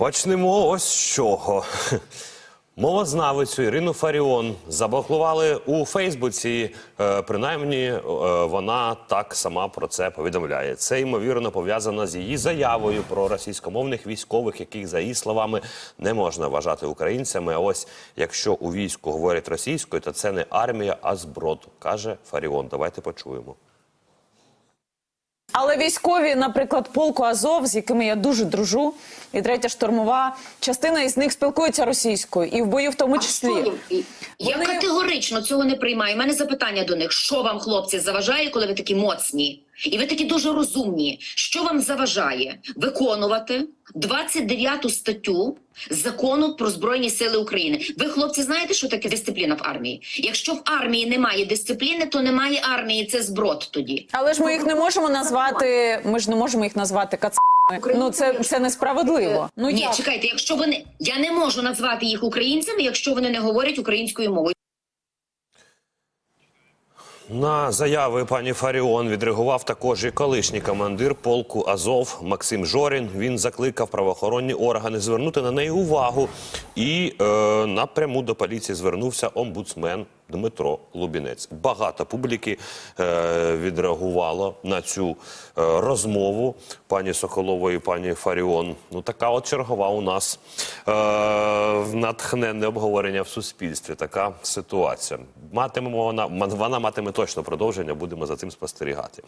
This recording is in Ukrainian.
Почнемо ось з чого. Мовознавицю Ірину Фаріон заблокували у Фейсбуці. Е, принаймні, е, вона так сама про це повідомляє. Це ймовірно пов'язано з її заявою про російськомовних військових, яких за її словами не можна вважати українцями. А ось якщо у війську говорять російською, то це не армія, а зброд, каже Фаріон. Давайте почуємо. Але військові, наприклад, полку Азов, з якими я дуже дружу, і третя штурмова, частина із них спілкується російською, і в бою в тому числі. Що? Я Вони- категорично цього не приймаю. У мене запитання до них: що вам, хлопці, заважає, коли ви такі моцні? І ви такі дуже розумні. Що вам заважає виконувати 29 статтю закону про збройні сили України? Ви, хлопці, знаєте, що таке дисципліна в армії? Якщо в армії немає дисципліни, то немає армії. Це зброд тоді. Але ж ми їх не можемо назвати. Ми ж не можемо їх назвати кацапами. Ну це, це несправедливо. Ну Ні, як? чекайте, якщо вони я не можу назвати їх українцями, якщо вони не говорять українською мовою. На заяви пані Фаріон відреагував також і колишній командир полку Азов Максим Жорін. Він закликав правоохоронні органи звернути на неї увагу. І е, напряму до поліції звернувся омбудсмен Дмитро Лубінець. Багато публіки е, відреагувало на цю е, розмову пані Соколової, пані Фаріон. Ну така от чергова у нас е, натхненне обговорення в суспільстві. Така ситуація. Матимемо вона вона матиме точно продовження. Будемо за цим спостерігати.